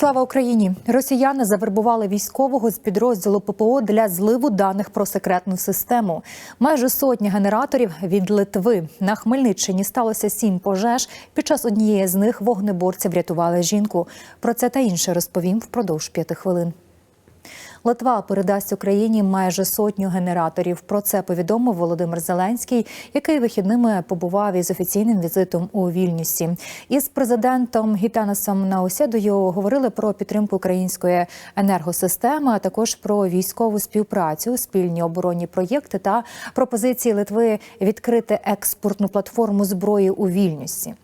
Слава Україні! Росіяни завербували військового з підрозділу ППО для зливу даних про секретну систему. Майже сотня генераторів від Литви на Хмельниччині сталося сім пожеж. Під час однієї з них вогнеборці врятували жінку. Про це та інше розповім впродовж п'яти хвилин. Литва передасть Україні майже сотню генераторів. Про це повідомив Володимир Зеленський, який вихідними побував із офіційним візитом у Вільнюсі. Із президентом Гітанасом Наусєдою говорили про підтримку української енергосистеми, а також про військову співпрацю, спільні оборонні проєкти та пропозиції Литви відкрити експортну платформу зброї у Вільнюсі.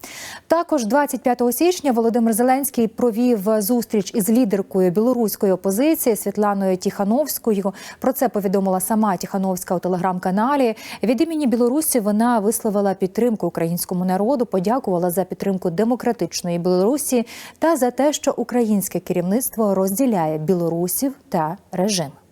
Також 25 січня Володимир Зеленський провів зустріч із лідеркою білоруської опозиції Світланою. Тіхановською про це повідомила сама Тіхановська у телеграм-каналі. Від імені Білорусі вона висловила підтримку українському народу, подякувала за підтримку демократичної Білорусі та за те, що українське керівництво розділяє білорусів та режим.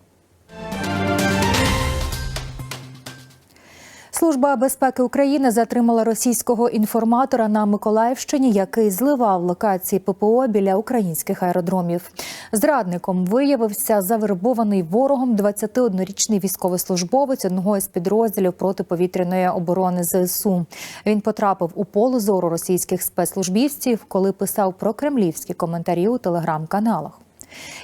Служба безпеки України затримала російського інформатора на Миколаївщині, який зливав локації ППО біля українських аеродромів. Зрадником виявився завербований ворогом 21-річний військовослужбовець одного із підрозділів протиповітряної оборони ЗСУ. Він потрапив у поле зору російських спецслужбівців, коли писав про кремлівські коментарі у телеграм-каналах.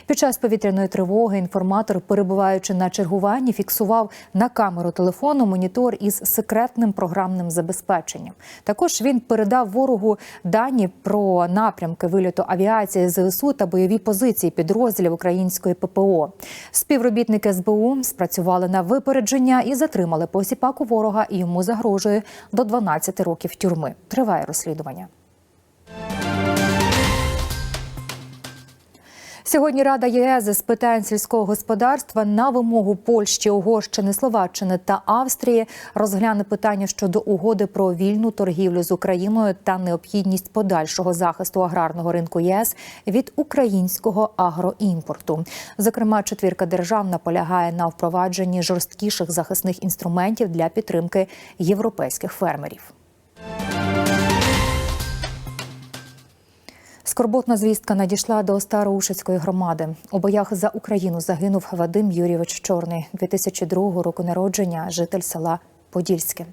Під час повітряної тривоги інформатор, перебуваючи на чергуванні, фіксував на камеру телефону монітор із секретним програмним забезпеченням. Також він передав ворогу дані про напрямки вильоту авіації ЗСУ та бойові позиції підрозділів української ППО. Співробітники СБУ спрацювали на випередження і затримали посіпаку ворога. І йому загрожує до 12 років тюрми. Триває розслідування. Сьогодні Рада ЄС з питань сільського господарства на вимогу Польщі, Угорщини, Словаччини та Австрії розгляне питання щодо угоди про вільну торгівлю з Україною та необхідність подальшого захисту аграрного ринку ЄС від українського агроімпорту. Зокрема, четвірка держав наполягає на впровадженні жорсткіших захисних інструментів для підтримки європейських фермерів. Скорботна звістка надійшла до Староушицької громади. У боях за Україну загинув Вадим Юрійович Чорний, 2002 року народження, житель села Подільське.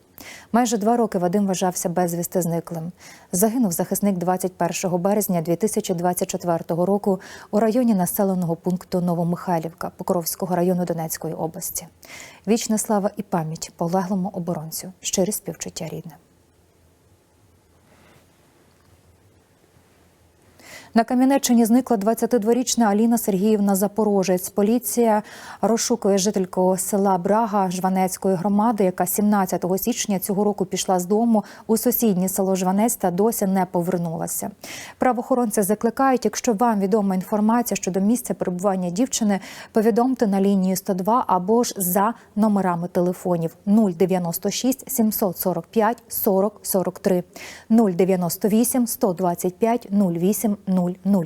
Майже два роки Вадим вважався безвісти зниклим. Загинув захисник 21 березня 2024 року у районі населеного пункту Новомихайлівка Покровського району Донецької області. Вічна слава і пам'ять полеглому оборонцю, щирі співчуття рідним. На Кам'янеччині зникла 22-річна Аліна Сергіївна Запорожець. Поліція розшукує жительку села Брага Жванецької громади, яка 17 січня цього року пішла з дому у сусіднє село Жванець та досі не повернулася. Правоохоронці закликають, якщо вам відома інформація щодо місця перебування дівчини, повідомте на лінію 102 або ж за номерами телефонів 096 745 40 43 098 125 08 00.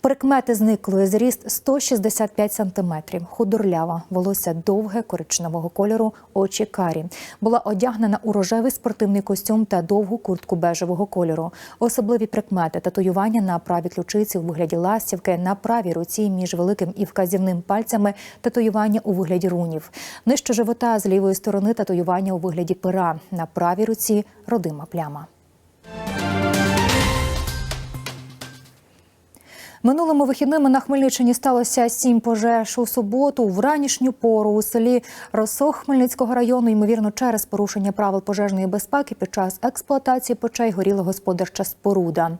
Прикмети зниклої зріст 165 сантиметрів. Худорлява, волосся довге, коричневого кольору, очі карі. Була одягнена у рожевий спортивний костюм та довгу куртку бежевого кольору. Особливі прикмети татуювання на правій ключиці у вигляді ластівки, на правій руці між великим і вказівним пальцями татуювання у вигляді рунів. Нижче живота з лівої сторони татуювання у вигляді пера. На правій руці родима пляма. Минулими вихідними на Хмельниччині сталося сім пожеж у суботу. В ранішню пору у селі Росох Хмельницького району, ймовірно, через порушення правил пожежної безпеки під час експлуатації печей горіла господарча споруда.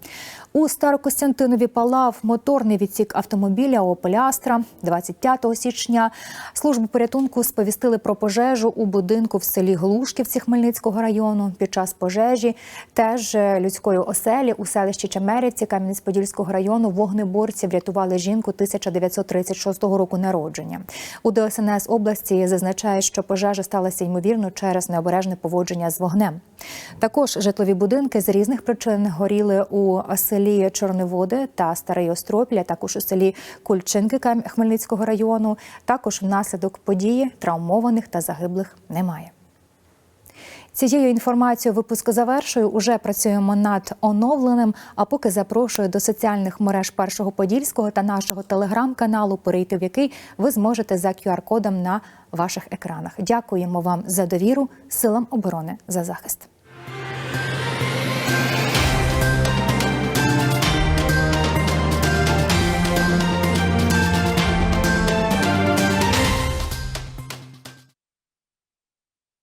У Старокостянтинові палав моторний відсік автомобіля Opel Astra. 25 січня службу порятунку сповістили про пожежу у будинку в селі Глушківці Хмельницького району. Під час пожежі теж людської оселі у селищі Чемерівці Кам'янець-Подільського району вогнеборці врятували жінку 1936 року народження. У ДСНС області зазначає, що пожежа сталася ймовірно через необережне поводження з вогнем. Також житлові будинки з різних причин горіли у селі Чорноводи та Старий Остропіль, також у селі Кульчинки Хмельницького району. Також внаслідок події травмованих та загиблих немає. Цією інформацією випуск завершую. Уже працюємо над оновленим. А поки запрошую до соціальних мереж першого подільського та нашого телеграм-каналу, перейти в який ви зможете за QR-кодом на ваших екранах. Дякуємо вам за довіру силам оборони за захист.